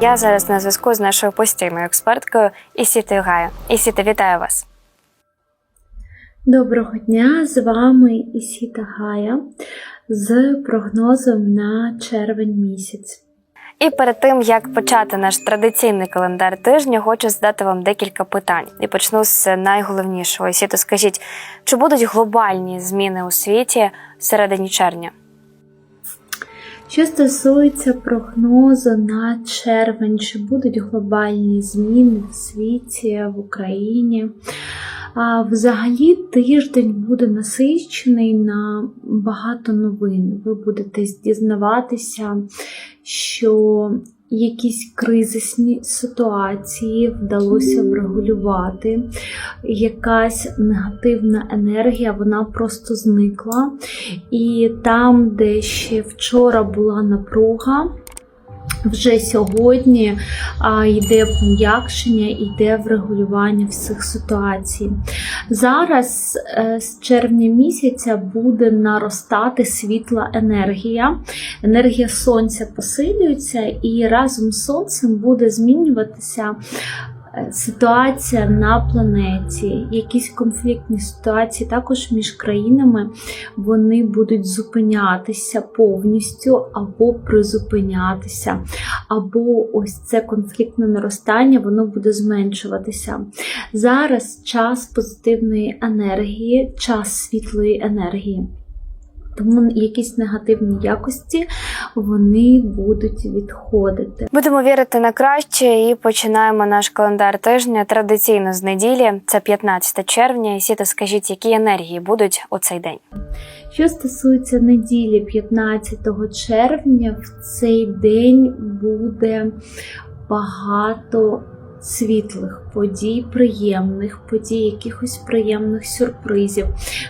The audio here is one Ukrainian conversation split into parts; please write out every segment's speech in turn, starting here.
Я зараз на зв'язку з нашою постійною експерткою Ісітою Гаю. Ісіта, вітаю вас. Доброго дня! З вами Ісіта Гая з прогнозом на червень місяць. І перед тим як почати наш традиційний календар тижня, хочу задати вам декілька питань. І почну з найголовнішого. Ісіто, скажіть, чи будуть глобальні зміни у світі всередині червня? Що стосується прогнозу на червень, чи будуть глобальні зміни в світі, в Україні? Взагалі тиждень буде насичений на багато новин. Ви будете дізнаватися, що якісь кризисні ситуації вдалося врегулювати, якась негативна енергія, вона просто зникла. І там, де ще вчора була напруга, вже сьогодні а, йде пом'якшення, йде врегулювання всіх ситуацій. Зараз е, з червня місяця буде наростати світла енергія. Енергія сонця посилюється, і разом з сонцем буде змінюватися. Ситуація на планеті, якісь конфліктні ситуації також між країнами вони будуть зупинятися повністю або призупинятися, або ось це конфліктне наростання, воно буде зменшуватися. Зараз час позитивної енергії, час світлої енергії. Тому якісь негативні якості вони будуть відходити. Будемо вірити на краще і починаємо наш календар тижня традиційно з неділі. Це 15 червня. Ісіто, скажіть, які енергії будуть у цей день? Що стосується неділі 15 червня, в цей день буде багато світлих подій, приємних подій, якихось приємних сюрпризів.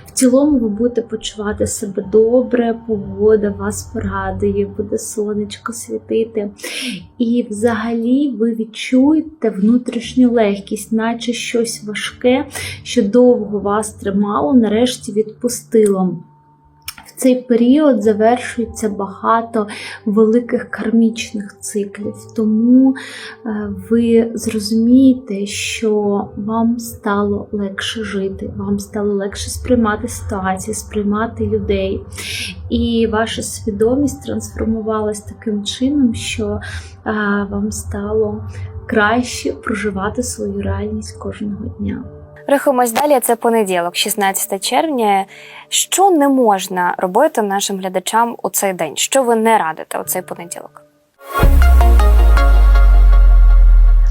В цілому ви будете почувати себе добре, погода вас порадує, буде сонечко світити. І взагалі ви відчуєте внутрішню легкість, наче щось важке, що довго вас тримало, нарешті відпустило. Цей період завершується багато великих кармічних циклів, тому е, ви зрозумієте, що вам стало легше жити, вам стало легше сприймати ситуації, сприймати людей. І ваша свідомість трансформувалась таким чином, що е, вам стало краще проживати свою реальність кожного дня. Рухаємось далі. Це понеділок, 16 червня. Що не можна робити нашим глядачам у цей день? Що ви не радите у цей понеділок?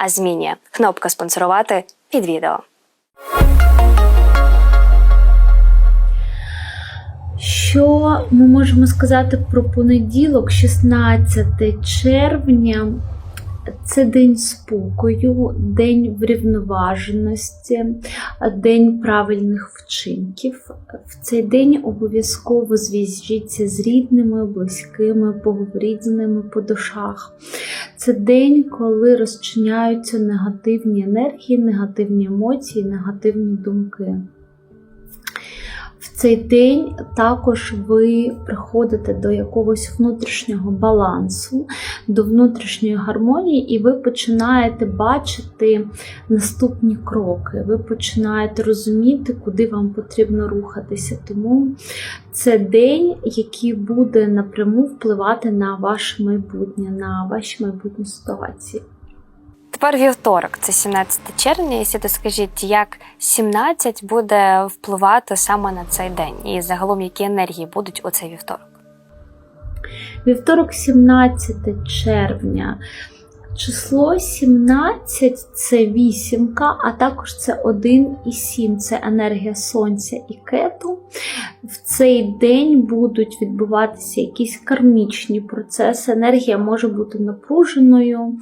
а змінює. Кнопка спонсорувати під відео. Що ми можемо сказати про понеділок, 16 червня? Це день спокою, день врівноваженості, день правильних вчинків. В цей день обов'язково зв'яжіться з рідними, близькими, поговоріть з ними по душах. Це день, коли розчиняються негативні енергії, негативні емоції, негативні думки. Цей день також ви приходите до якогось внутрішнього балансу, до внутрішньої гармонії, і ви починаєте бачити наступні кроки. Ви починаєте розуміти, куди вам потрібно рухатися. Тому це день, який буде напряму впливати на ваше майбутнє, на ваші майбутні ситуації. Тепер вівторок, це 17 червня. Якщо ти скажіть, як 17 буде впливати саме на цей день, і загалом які енергії будуть у цей вівторок? Вівторок, 17 червня. Число 17 це вісімка, а також це 1 і 7 це енергія сонця і кету. В цей день будуть відбуватися якісь кармічні процеси. Енергія може бути напруженою,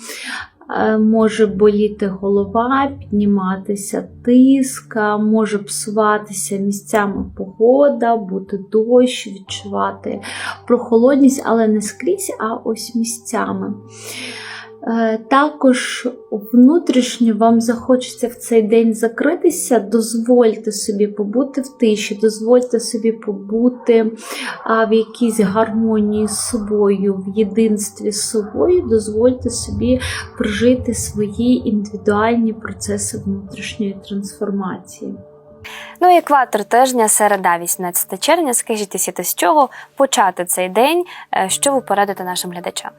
Може боліти голова, підніматися тиска, може псуватися місцями погода, бути дощ, відчувати прохолодність, але не скрізь, а ось місцями. Е, Також внутрішньо вам захочеться в цей день закритися, дозвольте собі побути в тиші, дозвольте собі побути в якійсь гармонії з собою, в єдинстві з собою, дозвольте собі прожити свої індивідуальні процеси внутрішньої трансформації. Ну і екватор тижня, середа, 18 червня. Скажіть, з чого почати цей день? Е, Що ви порадите нашим глядачам?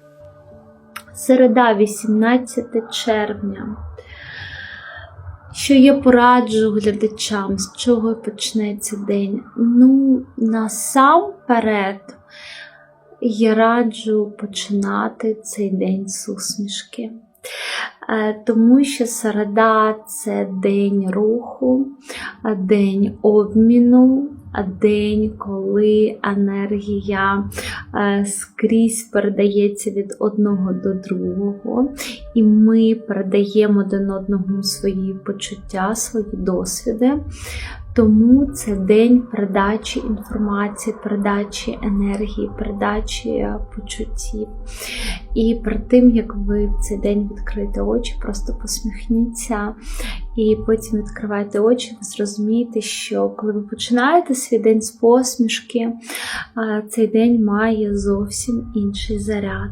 Середа, 18 червня. Що я пораджу глядачам, з чого почнеться день? Ну, насамперед, я раджу починати цей день з усмішки. Е, Тому що середа це день руху, е, день обміну, е, день, коли енергія скрізь передається від одного до другого, і ми передаємо один одному свої почуття, свої досвіди. Тому це день передачі інформації, передачі енергії, передачі е, почуттів. І перед тим, як ви в цей день відкриєте очі, просто посміхніться і потім відкривайте очі, ви зрозумієте, що коли ви починаєте свій день з посмішки, е, цей день має зовсім інший заряд.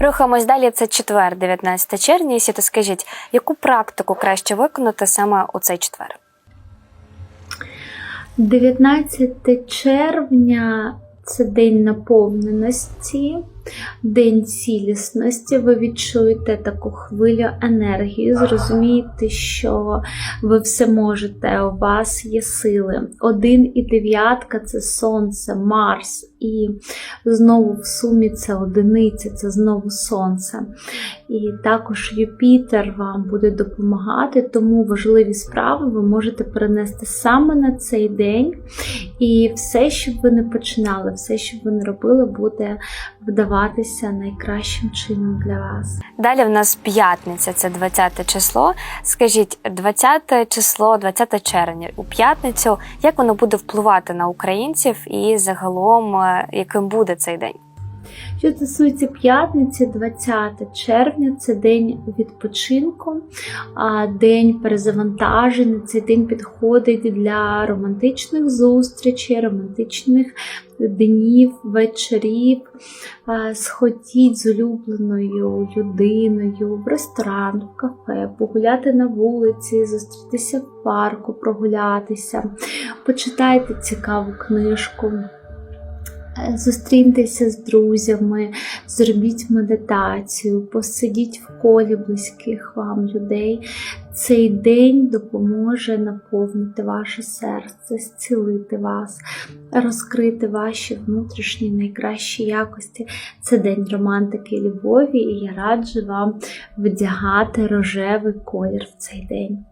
Рухаємось далі. Це четвер, 19 червня. Сіто, скажіть, яку практику краще виконати саме у цей четвер? 19 червня це день наповненості, день цілісності. Ви відчуєте таку хвилю енергії, зрозумієте, що ви все можете, у вас є сили. Один і дев'ятка це сонце, Марс, і знову в сумі це одиниця, це знову сонце. І також Юпітер вам буде допомагати, тому важливі справи ви можете перенести саме на цей день. І все, що ви не починали, все, що ви не робили, буде вдаватися найкращим чином для вас. Далі в нас п'ятниця, це 20 число. Скажіть, 20 число, 20 червня у п'ятницю, як воно буде впливати на українців і загалом е, яким буде цей день? Що стосується п'ятниці, 20 червня, це день відпочинку, день перезавантаження. Цей день підходить для романтичних зустрічей, романтичних днів, вечорів. Сходіть з улюбленою людиною в ресторан, в кафе, погуляти на вулиці, зустрітися в парку, прогулятися, почитайте цікаву книжку. Зустріньтеся з друзями, зробіть медитацію, посидіть в колі близьких вам людей. Цей день допоможе наповнити ваше серце, зцілити вас, розкрити ваші внутрішні найкращі якості. Це день романтики і любові, і я раджу вам вдягати рожевий колір в цей день.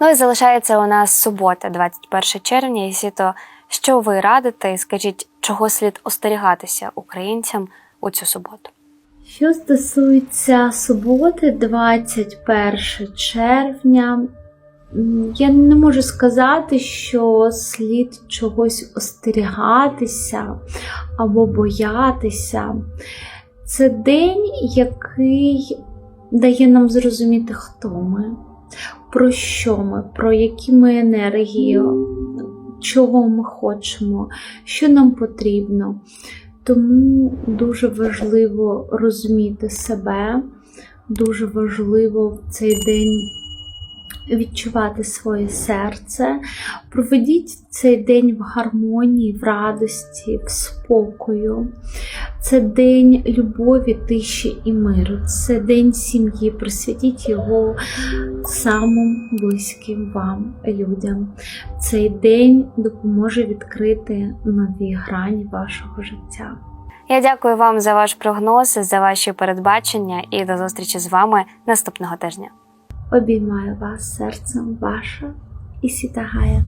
Ну і залишається у нас субота, 21 червня, і Сіто, що ви радите, і скажіть, чого слід остерігатися українцям у цю суботу? Що стосується суботи, 21 червня, я не можу сказати, що слід чогось остерігатися або боятися. Це день, який дає нам зрозуміти, хто ми, про що ми, про які ми енергії, чого ми хочемо, що нам потрібно. Тому дуже важливо розуміти себе, дуже важливо в цей день відчувати своє серце. Проведіть цей день в гармонії, в радості, в спокою. Це день любові, тиші і миру. Це день сім'ї. Присвятіть його самим близьким вам людям. Цей день допоможе відкрити нові грані вашого життя. Я дякую вам за ваш прогноз, за ваші передбачення і до зустрічі з вами наступного тижня. Обіймаю вас серцем ваша і сітагая.